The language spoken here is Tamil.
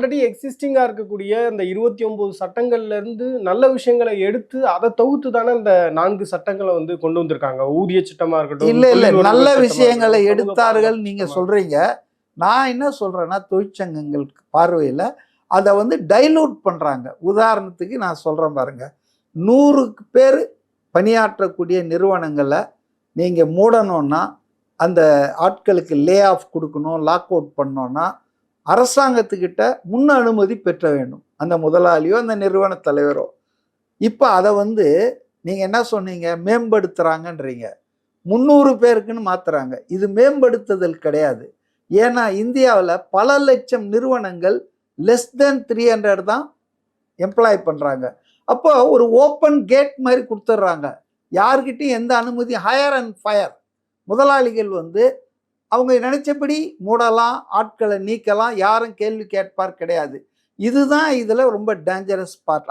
ஆல்ரெடி எக்ஸிஸ்டிங்கா இருக்கக்கூடிய இந்த இருபத்தி ஒன்பது சட்டங்கள்ல இருந்து நல்ல விஷயங்களை எடுத்து அதை தொகுத்து தானே இந்த நான்கு சட்டங்களை வந்து கொண்டு வந்திருக்காங்க. ஊதிய சட்டமா இருக்கட்டும் இல்ல இல்ல. நல்ல விஷயங்களை எடுத்தார்கள் சமூக நீங்க சட்டமா சொல்றீங்க. நான் என்ன சொல்றேன்னா தொழிற்சங்கங்களுக்கு பார்வையில் அதை வந்து டைலூட் பண்றாங்க. உதாரணத்துக்கு நான் சொல்றேன் பாருங்க. நூறுக்கு பேர் பணியாற்றக்கூடிய நிறுவனங்களை நீங்க மூடணும்னா அந்த ஆட்களுக்கு லே ஆஃப் கொடுக்கணும் லாக் அவுட் பண்ணோன்னா அரசாங்கத்துக்கிட்ட முன் அனுமதி பெற்ற வேண்டும். அந்த முதலாளியோ அந்த நிறுவன தலைவரோ. இப்போ அதை வந்து நீங்கள் என்ன சொன்னீங்க? மேம்படுத்துகிறாங்கன்றீங்க முந்நூறு பேருக்குன்னு மாத்துறாங்க. இது மேம்படுத்துதல் கிடையாது. ஏன்னா இந்தியாவில் பல லட்சம் நிறுவனங்கள் லெஸ் தென் த்ரீ ஹண்ட்ரட் தான் எம்ப்ளாய் பண்ணுறாங்க அப்போ ஒரு ஓப்பன் கேட் மாதிரி கொடுத்துட்றாங்க யார்கிட்டையும் எந்த அனுமதி ஹையர் அண்ட் ஃபயர் முதலாளிகள் வந்து அவங்க நினச்சபடி மூடலாம் ஆட்களை நீக்கலாம் யாரும் கேள்வி கேட்பார் கிடையாது. இதுதான் இதில் ரொம்ப டேஞ்சரஸ் பார்ட்